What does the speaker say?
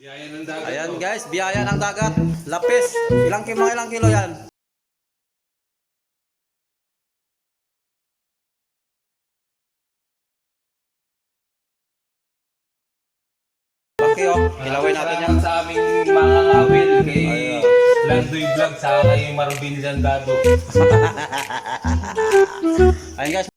Biyaya ng dagat. Ayan oh. guys, biyaya ng dagat. Lapis. Ilang kilo, ilang kilo yan? Okay, oh. Kilawin natin yan. Sa aming mga ngawil kay Landoy Vlog sa kay Marvin Zandado. Ayun guys,